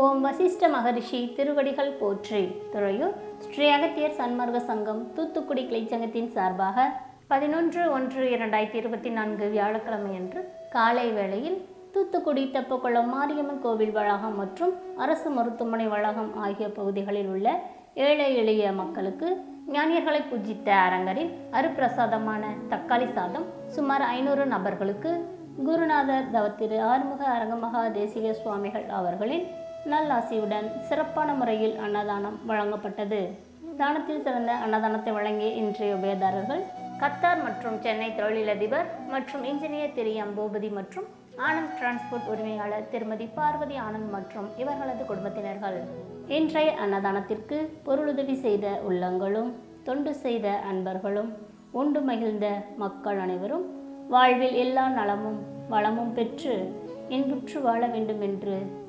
ஓம் வசிஷ்ட மகரிஷி திருவடிகள் போற்றி. துறையூர் ஸ்ரீ அகத்தியர் சன்மார்க்க சங்கம் தூத்துக்குடி கிளைச்சங்கத்தின் சார்பாக பதினொன்று ஒன்று இரண்டாயிரத்தி இருபத்தி நான்கு வியாழக்கிழமையன்று காலை வேளையில் தூத்துக்குடி தெப்பக்குளம் மாரியம்மன் கோவில் வளாகம் மற்றும் அரசு மருத்துவமனை வளாகம் ஆகிய பகுதிகளில் உள்ள ஏழை எளிய மக்களுக்கு ஞானியர்களை பூஜித்த அரங்கரின் அருப்பிரசாதமான தக்காளி சாதம் சுமார் ஐநூறு நபர்களுக்கு குருநாதர் தவத்திரு ஆறுமுக அரங்கமகா தேசிக சுவாமிகள் அவர்களின் நல்லாசியுடன் சிறப்பான முறையில் அன்னதானம் வழங்கப்பட்டது. தானத்தில் சிறந்த அன்னதானத்தை வழங்கிய இன்றைய உபயதாரர்கள் கத்தார் மற்றும் சென்னை தொழிலதிபர் மற்றும் இன்ஜினியர் திரு. எம். பூபதி மற்றும் ஆனந்த் டிரான்ஸ்போர்ட் உரிமையாளர் திருமதி பார்வதி ஆனந்த் மற்றும் இவர்களது குடும்பத்தினர்கள். இன்றைய அன்னதானத்திற்கு பொருளுதவி செய்த உள்ளங்களும் தொண்டு செய்த அன்பர்களும் உண்டு மகிழ்ந்த மக்கள் அனைவரும் வாழ்வில் எல்லா நலமும் வளமும் பெற்று இன்புற்று வாழ வேண்டும் என்று